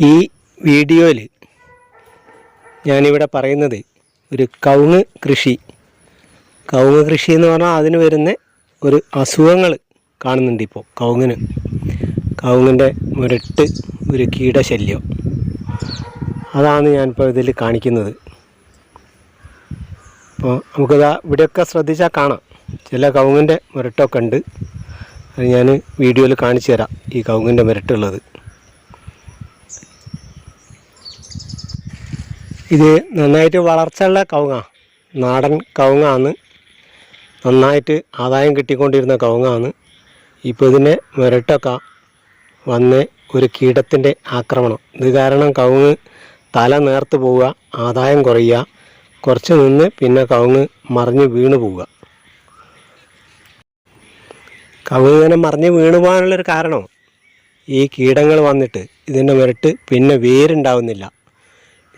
ഈ വീഡിയോയിൽ ഞാനിവിടെ പറയുന്നത് ഒരു കവുങ്ങ് കൃഷി. കവുങ്ങ് കൃഷി എന്ന് പറഞ്ഞാൽ അതിന് വരുന്ന ഒരു അസുഖങ്ങൾ കാണുന്നുണ്ട് ഇപ്പോൾ കവുങ്ങിന്. കവുങ്ങിന്റെ മുരട്ട് ഒരു കീടശല്യം. അതാണ് ഞാനിപ്പോൾ ഇതിൽ കാണിക്കുന്നത്. അപ്പോൾ നമുക്കിതാ ഇവിടെയൊക്കെ ശ്രദ്ധിച്ചാൽ കാണാം. ചില കവുങ്ങിന്റെ മുരട്ടൊക്കെ ഉണ്ട്. അത് ഞാൻ വീഡിയോയിൽ കാണിച്ചു തരാം ഈ കവുങ്ങിന്റെ മുരട്ടുള്ളത്. ഇത് നന്നായിട്ട് വളർച്ചയുള്ള കവുങ്ങാണ് നാടൻ കവുങ്ങാണ് നന്നായിട്ട് ആദായം കിട്ടിക്കൊണ്ടിരുന്ന കവുങ്ങാണ് ഇപ്പോൾ ഇതിനെ മുരട്ടൊക്കെ വന്ന് ഒരു കീടത്തിന്റെ ആക്രമണം. ഇത് കാരണം കവുങ്ങ് തല നേർത്ത് പോവുക ആദായം കുറയുക കുറച്ച് നിന്ന് പിന്നെ കവുങ്ങ് മറിഞ്ഞ് വീണ് പോവുക. കവുങ്ങ് ഇങ്ങനെ മറിഞ്ഞ് വീണ് പോകാനുള്ളൊരു കാരണം ഈ കീടങ്ങൾ വന്നിട്ട് ഇതിന്റെ മുരട്ട് പിന്നെ വേരുണ്ടാവുന്നില്ല.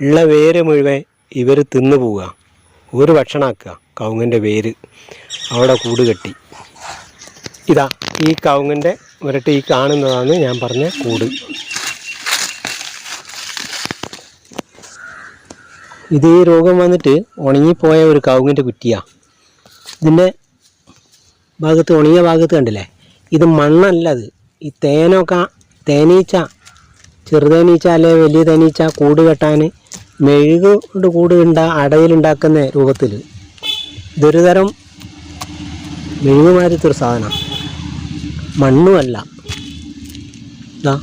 ഉള്ള വേര് മുഴുവൻ ഇവർ തിന്നു പോവുക. ഒരു ഭക്ഷണമാക്കുക കവുങ്ങിന്റെ വേര് അവിടെ കൂട് കെട്ടി. ഇതാ ഈ കവുങ്ങിന്റെ മുരട്ട് ഈ കാണുന്നതാണ് ഞാൻ പറഞ്ഞ കൂട്. ഇത് ഈ രോഗം വന്നിട്ട് ഉണങ്ങിപ്പോയ ഒരു കവുങ്ങിന്റെ കുറ്റിയാണ് ഇതിന്റെ ഭാഗത്ത് ഉണങ്ങിയ ഭാഗത്ത് കണ്ടില്ലേ? ഇത് മണ്ണല്ല അത്. ഈ തേനൊക്കെ തേനീച്ച ചെറുതേനീച്ച അല്ലെ വലിയ തേനീച്ച കൂട് കെട്ടാൻ മെഴുക് കൊണ്ട് കൂട് ഉണ്ടാ അടയിലുണ്ടാക്കുന്ന രൂപത്തിൽ ഇതൊരു തരം മെഴുകുമാരത്തൊരു സാധനമാണ് മണ്ണുമല്ല. ഇതാ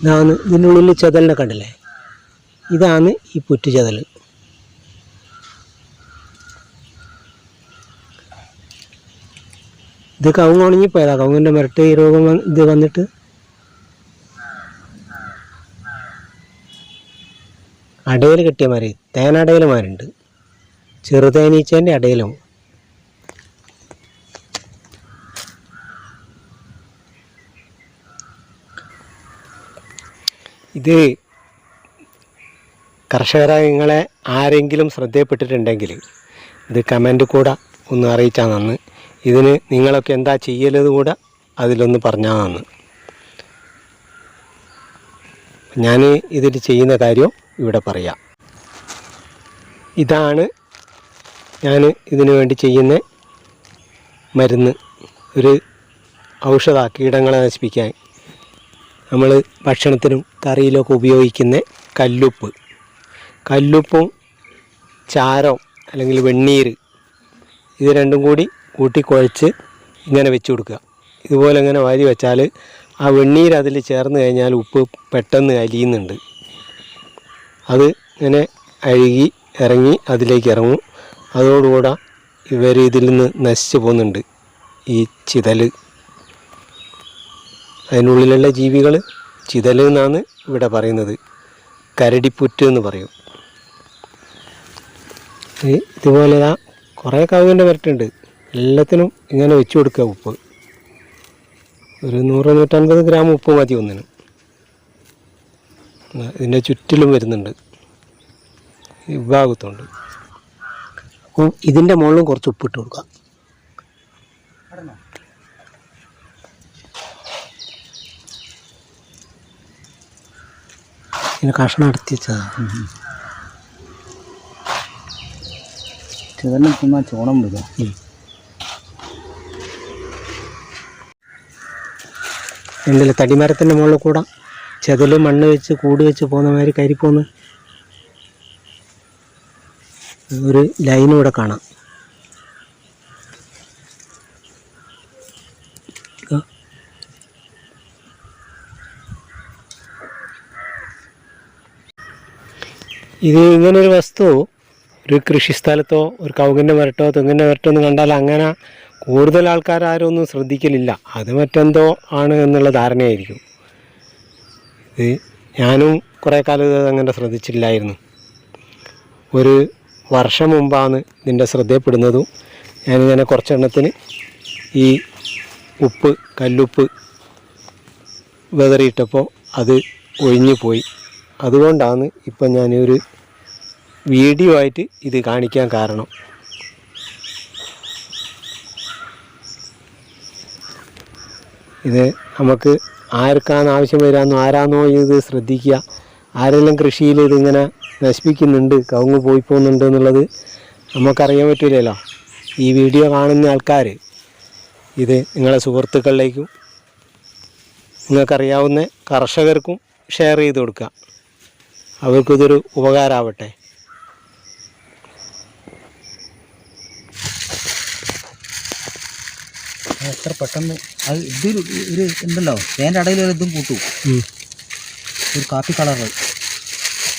ഇതാണ് ഇതിനുള്ളിൽ ചെതലിനെ കണ്ടില്ലേ? ഇതാണ് ഈ പുറ്റു ചെതൽ. ഇത് കവുങ്ങ് പോയതാണ് കവുങ്ങിന്റെ മിരട്ട് ഈ രോഗം ഇത് വന്നിട്ട് അടയിൽ കെട്ടിയ മാതിരി തേനടയിലുമാരുണ്ട് ചെറുതേനീച്ചേന്റെ അടയിലും. ഇത് കർഷകരായ നിങ്ങളെ ആരെങ്കിലും ശ്രദ്ധയപ്പെട്ടിട്ടുണ്ടെങ്കിൽ ഇത് കമന്റ് കൂടെ ഒന്ന് അറിയിച്ചാൽ നന്ന്. ഇതിന് നിങ്ങളൊക്കെ എന്താ ചെയ്യലത് കൂടെ അതിലൊന്ന് പറഞ്ഞാൽ നന്ന്. ഞാൻ ഇതിൽ ചെയ്യുന്ന കാര്യം ഇവിടെ പറയാം. ഇതാണ് ഞാൻ ഇതിനു വേണ്ടി ചെയ്യുന്ന മരുന്ന്. ഒരു ഔഷധ കീടങ്ങളെ നശിപ്പിക്കാൻ. നമ്മൾ ഭക്ഷണത്തിനും കറിയിലൊക്കെ ഉപയോഗിക്കുന്ന കല്ലുപ്പ്. കല്ലുപ്പും ചാരം അല്ലെങ്കിൽ വെണ്ണീര് ഇത് രണ്ടും കൂടി കൂട്ടിക്കുഴച്ച് ഇങ്ങനെ വെച്ച് കൊടുക്കുക. ഇതുപോലെ ഇങ്ങനെ വാരി വെച്ചാൽ ആ വെണ്ണീര് അതിൽ ചേർന്ന് കഴിഞ്ഞാൽ ഉപ്പ് പെട്ടെന്ന് അലിയുന്നുണ്ട്. അത് ഇങ്ങനെ അഴുകി ഇറങ്ങി അതിലേക്ക് ഇറങ്ങും. അതോടുകൂടെ ഇവർ ഇതിൽ നിന്ന് നശിച്ചു പോകുന്നുണ്ട്. ഈ ചിതൽ അതിനുള്ളിലുള്ള ജീവികൾ ചിതൽ എന്നാണ് ഇവിടെ പറയുന്നത്. കരടിപ്പുറ്റ് എന്ന് പറയും. ഇതുപോലെ ആ കുറേ കവുങ്ങിന്റെ വരട്ടുണ്ട് എല്ലാത്തിനും ഇങ്ങനെ വെച്ചു കൊടുക്കുക ഉപ്പ്. ഒരു നൂറ് നൂറ്റൻപത് ഗ്രാം ഉപ്പ് മതി ഒന്നിന്. ഇതിന്റെ ചുറ്റിലും വരുന്നുണ്ട്. ഈ ഭാഗത്തുണ്ട് അപ്പോൾ ഇതിന്റെ മുകളിലും കുറച്ച് ഉപ്പിട്ട് കൊടുക്കാം. ഇതിന് കഷ്ണം അടുത്തി വെച്ചതാണ് ചോണം വരും എന്തില്ല തടിമരത്തിന്റെ മുകളിൽ കൂടെ. ചെതൽ മണ്ണ് വെച്ച് കൂട് വെച്ച് പോകുന്ന മാതിരി കരിപ്പോന്ന് ഒരു ലൈനും ഇവിടെ കാണാം. ഇതാ. ഇങ്ങനൊരു വസ്തു ഒരു കൃഷിസ്ഥലത്തോ ഒരു കവുങ്ങിന്റെ മരട്ടോ തെങ്ങിന്റെ മരട്ടോ എന്ന് കണ്ടാൽ അങ്ങനെ കൂടുതൽ ആൾക്കാർ ആരും ഒന്നും ശ്രദ്ധിക്കലില്ല. അത് മറ്റെന്തോ ആണ് എന്നുള്ള ധാരണയായിരിക്കും. ഞാനും കുറേ കാലം ഇത് അങ്ങനെ ശ്രദ്ധിച്ചില്ലായിരുന്നു. ഒരു വർഷം മുമ്പാണ് ഇതിന്റെ ശ്രദ്ധയിൽപ്പെടുന്നതും ഞാനിങ്ങനെ കുറച്ചെണ്ണത്തിന് ഈ ഉപ്പ് കല്ലുപ്പ് വെതറിയിട്ടപ്പോൾ അത് ഒഴിഞ്ഞു പോയി. അതുകൊണ്ടാണ് ഇപ്പം ഞാനൊരു വീഡിയോ ആയിട്ട് ഇത് കാണിക്കാൻ കാരണം. ഇത് നമുക്ക് ആർക്കാണ് ആവശ്യം വരാമെന്നോ ആരാന്നോ ഇത് ശ്രദ്ധിക്കുക. ആരെല്ലാം കൃഷിയിൽ ഇതിങ്ങനെ നശിപ്പിക്കുന്നുണ്ട് കവുങ്ങ് പോയി പോകുന്നുണ്ട് എന്നുള്ളത് നമുക്കറിയാൻ പറ്റില്ലല്ലോ ഈ വീഡിയോ കാണുന്ന ആൾക്കാർ ഇത് നിങ്ങളെ സുഹൃത്തുക്കളിലേക്കും നിങ്ങൾക്കറിയാവുന്ന കർഷകർക്കും ഷെയർ ചെയ്ത് കൊടുക്കുക. അവർക്കിതൊരു ഉപകാരമാവട്ടെ. എത്ര പെട്ടെന്ന് അത് ഇതൊരു ഒരു ഉണ്ടല്ലോ തേന്റെ ഇടയിൽ ഒരു ഇതും കൂട്ടും. ഒരു കാപ്പി കളറ്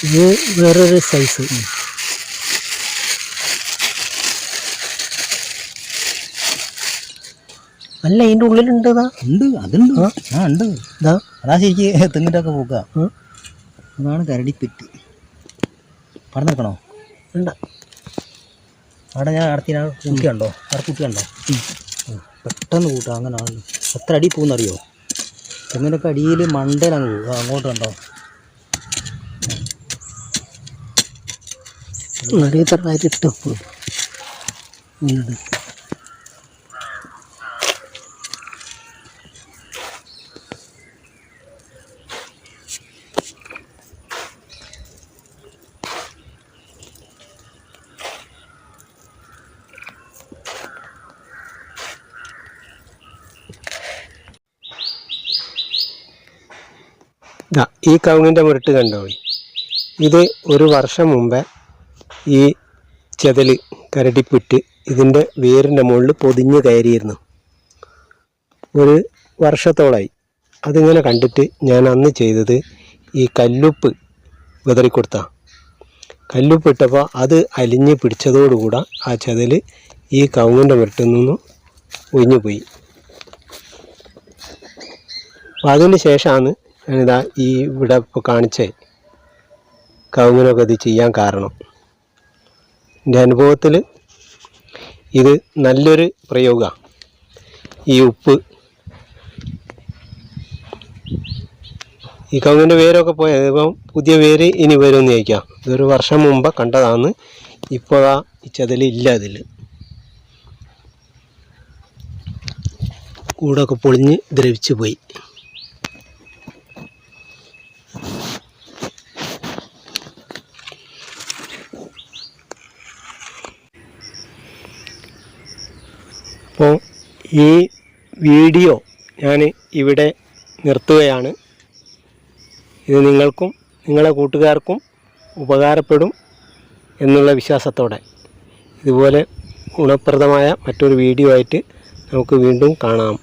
ഇത് വേറൊരു സൈസ് അല്ല ഇതിന്റെ ഉള്ളിലുണ്ട് ഉണ്ട് അതുണ്ട്. ആ. ഉണ്ട്. ഇതാ. അതാ ശരിക്ക് തെങ്ങിന്റെ പോക്കുക. അതാണ് കരടിപ്പെട്ടി. പടം നിൽക്കണോ വേണ്ട. അവിടെ ഞാൻ കുട്ടിയുണ്ടോ കൂട്ടിയുണ്ടോ? അവിടെ കൂട്ടിയുണ്ടോ? പെട്ടെന്ന് കൂട്ടുക അങ്ങനെ ആണ് എത്ര അടി പോകുന്നറിയോ? തെങ്ങിനൊക്കെ അടിയിൽ മണ്ടയിലങ്ങ് പോകും. അങ്ങോട്ടുണ്ടോ നിറയെ തറവായിട്ട് ദാ ഈ കവുങ്ങിന്റെ മുരട്ട് കണ്ടോ? ഇത് ഒരു വർഷം മുമ്പേ ഈ ചെതൽ കരടിപ്പുറ്റ് ഇതിന്റെ വേരിന്റെ മുകളിൽ പൊതിഞ്ഞ് കയറിയിരുന്നു. ഒരു വർഷത്തോളായി. അതിങ്ങനെ കണ്ടിട്ട് ഞാൻ അന്ന് ചെയ്തത് ഈ കല്ലുപ്പ് വിതറിക്കൊടുത്ത. കല്ലുപ്പ് ഇട്ടപ്പോൾ അത് അലിഞ്ഞ് പിടിച്ചതോടുകൂടെ ആ ചെതൽ ഈ കവുങ്ങിന്റെ മുരട്ടിൽ നിന്നും ഒഴിഞ്ഞു പോയി അപ്പോൾ അതിന് ശേഷമാണ് ഞാനിതാ ഈ ഇവിടെ ഇപ്പോൾ കാണിച്ചേ. കവുങ്ങിനൊക്കെ ഇത് ചെയ്യാൻ കാരണം. എന്റെ അനുഭവത്തിൽ ഇത് നല്ലൊരു പ്രയോഗമാണ് ഈ ഉപ്പ്. ഈ കവുങ്ങിന്റെ വേരൊക്കെ പോയത് ഇപ്പം പുതിയ വേര് ഇനി വരുമെന്ന് ചോദിക്കാം. ഇതൊരു വർഷം മുമ്പ് കണ്ടതാണ് ഇപ്പോൾ ആ ഈ ഇല്ല അതിൽ കൂടൊക്കെ പൊളിഞ്ഞ് ദ്രവിച്ചു പോയി. അപ്പോൾ ഈ വീഡിയോ ഞാൻ ഇവിടെ നിർത്തുകയാണ്. ഇത് നിങ്ങൾക്കും നിങ്ങളെ കൂട്ടുകാർക്കും ഉപകാരപ്പെടും എന്നുള്ള വിശ്വാസത്തോടെ. ഇതുപോലെ ഗുണപ്രദമായ മറ്റൊരു വീഡിയോ ആയിട്ട് നമുക്ക് വീണ്ടും കാണാം.